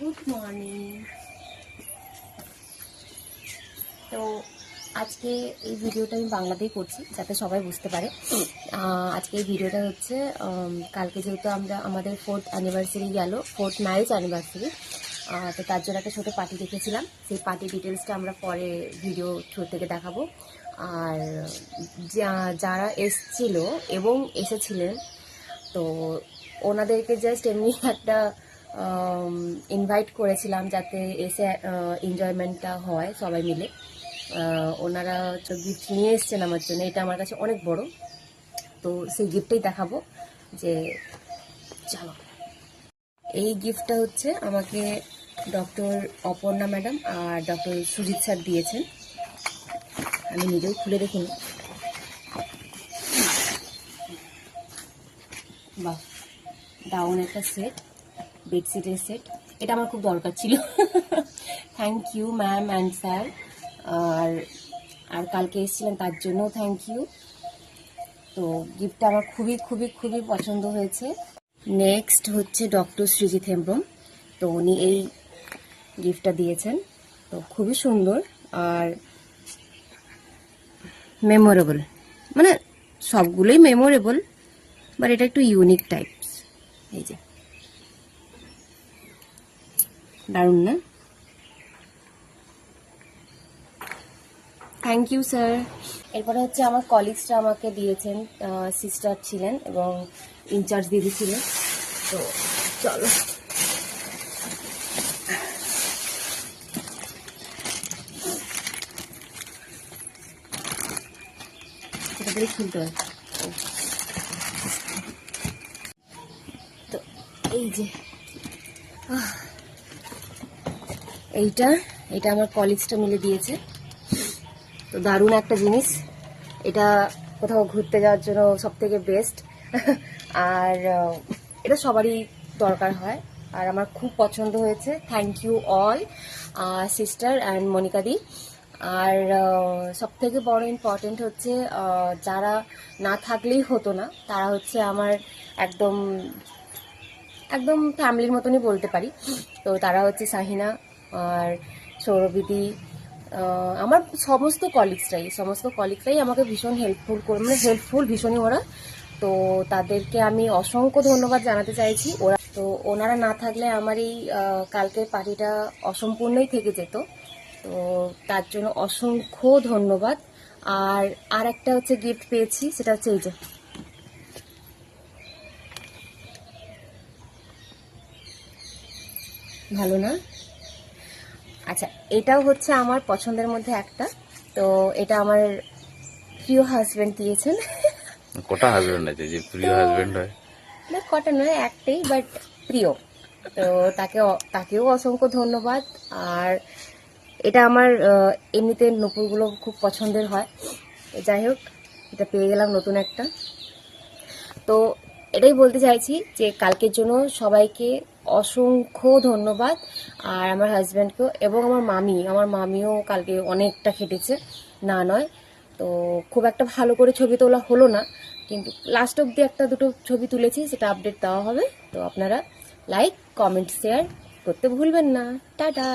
Good morning তো আজকে এই ভিডিওটা আমি বাংলাতেই করছি, যাতে সবাই বুঝতে পারে। আজকে এই ভিডিওটা হচ্ছে কালকে যেহেতু আমরা, আমাদের ফোর্থ অ্যানিভার্সারি গেল ফোর্থ ম্যারেজ অ্যানিভার্সারি তো তার জন্য একটা ছোটো পার্টি রেখেছিলাম সেই পার্টি ডিটেলসটা আমরা পরে ভিডিও থ্রু থেকে দেখাবো। আর যারা এসছিল এবং এসেছিলেন, তো ওনাদেরকে জাস্ট এমনি একটা ইনভাইট করেছিলাম যাতে এসে এনজয়মেন্টটা হয় সবাই মিলে। ওনারা গিফট নিয়ে এসছেন আমার জন্য। এটা আমার কাছে অনেক বড়। তো সেই গিফটটাই দেখাবো যে চলো। এই গিফটটা হচ্ছে আমাকে ডক্টর অপর্ণা ম্যাডাম আর ডক্টর সুজিত স্যার দিয়েছেন। আমি নিজেও খুলে দেখিনি। বাহ ডাউন একটা সেট বেডশিটের সেট। এটা আমার খুব দরকার ছিল। Thank you ma'am and sir আর আর কালকে এসেছিলেন তার জন্য থ্যাংক ইউ তো গিফটটা আমার খুবই খুবই খুবই পছন্দ হয়েছে। নেক্সট হচ্ছে ডক্টর সৃজিত হেমব্রম তো উনি এই গিফটটা দিয়েছেন। তো খুবই সুন্দর আর মেমোরেবল মানে সবগুলোই মেমোরেবল বাট এটা একটু ইউনিক টাইপস এই যে। দারুণ না? থ্যাংক ইউ স্যার এরপরে হচ্ছে আমার কলিগসরা আমাকে দিয়েছেন সিস্টার ছিলেন এবং ইনচার্জ দিদি ছিলেন। তো চলো। খুলতে। তো এই যে এইটা, এটা আমার কলিগসটা মিলে দিয়েছে। তো দারুণ একটা জিনিস। এটা কোথাও ঘুরতে যাওয়ার জন্য সব থেকে বেস্ট আর এটা সবারই দরকার হয়। আর আমার খুব পছন্দ হয়েছে। Thank you all sister and Monica di. আর সব থেকে বড় ইম্পর্টেন্ট হচ্ছে যারা না থাকলেই হতো না, তারা হচ্ছে আমার একদম একদম ফ্যামিলির মতনই বলতে পারি। তো তারা হচ্ছে সাহিনা আর সৌরবিদি আমার সমস্ত কলিগসরাই সমস্ত কলিগসরাই আমাকে ভীষণ হেল্পফুল করে মানে হেল্পফুল ভীষণই ওরা। তো তাদেরকে আমি অসংখ্য ধন্যবাদ জানাতে চাইছি। ওরা তো ওনারা না থাকলে আমার এই কালকের পার্টিটা অসম্পূর্ণই থেকে যেত। তো তার জন্য অসংখ্য ধন্যবাদ। আর আর একটা হচ্ছে গিফট পেয়েছি, সেটা হচ্ছে এই যে। ভালো না? আচ্ছা এটাও হচ্ছে আমার পছন্দের মধ্যে একটা। তো এটা আমার প্রিয় হাজবেন্ড দিয়েছেন। কটা হাজবেন্ড আছে যে প্রিয় হাজবেন্ড হয়? না কটা নয় একটাই বাট প্রিয়। তো তাকে তাকেও অসংখ্য ধন্যবাদ। আর এটা আমার এমনিতে নপুরগুলো খুব পছন্দের হয়। যাই হোক এটা পেয়ে গেলাম নতুন একটা। তো এটাই বলতে চাইছি যে কালকের জন্য সবাইকে অসংখ্য ধন্যবাদ। আর আমার হাজব্যান্ডকেও এবং আমার মামি, আমার মামিও কালকে অনেকটা খেটেছে, না নয়। তো খুব একটা ভালো করে ছবি তোলা হলো না, কিন্তু লাস্ট অবধি একটা দুটো ছবি তুলেছি, সেটা আপডেট দেওয়া হবে। তো আপনারা লাইক কমেন্ট শেয়ার করতে ভুলবেন না। টাটা!